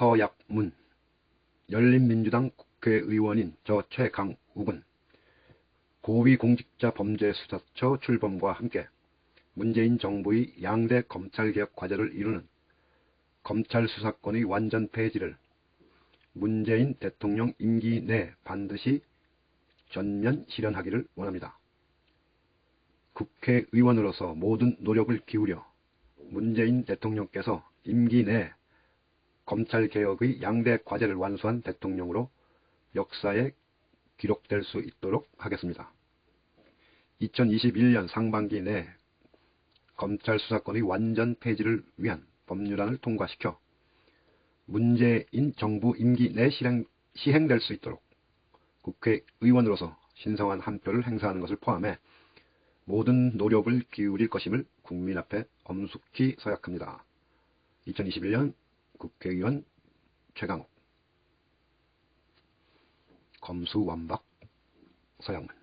서약문 열린민주당 국회의원인 저 최강욱은 고위공직자범죄수사처 출범과 함께 문재인 정부의 양대 검찰개혁 과제를 이루는 검찰 수사권의 완전 폐지를 문재인 대통령 임기 내 반드시 전면 실현하기를 원합니다. 국회의원으로서 모든 노력을 기울여 문재인 대통령께서 임기 내 검찰개혁의 양대 과제를 완수한 대통령으로 역사에 기록될 수 있도록 하겠습니다. 2021년 상반기 내 검찰 수사권의 완전 폐지를 위한 법률안을 통과시켜 문재인 정부 임기 내 실행, 시행될 수 있도록 국회의원으로서 신성한 한 표를 행사하는 것을 포함해 모든 노력을 기울일 것임을 국민 앞에 엄숙히 서약합니다. 2021년 국회의원 최강욱 검수완박 서양문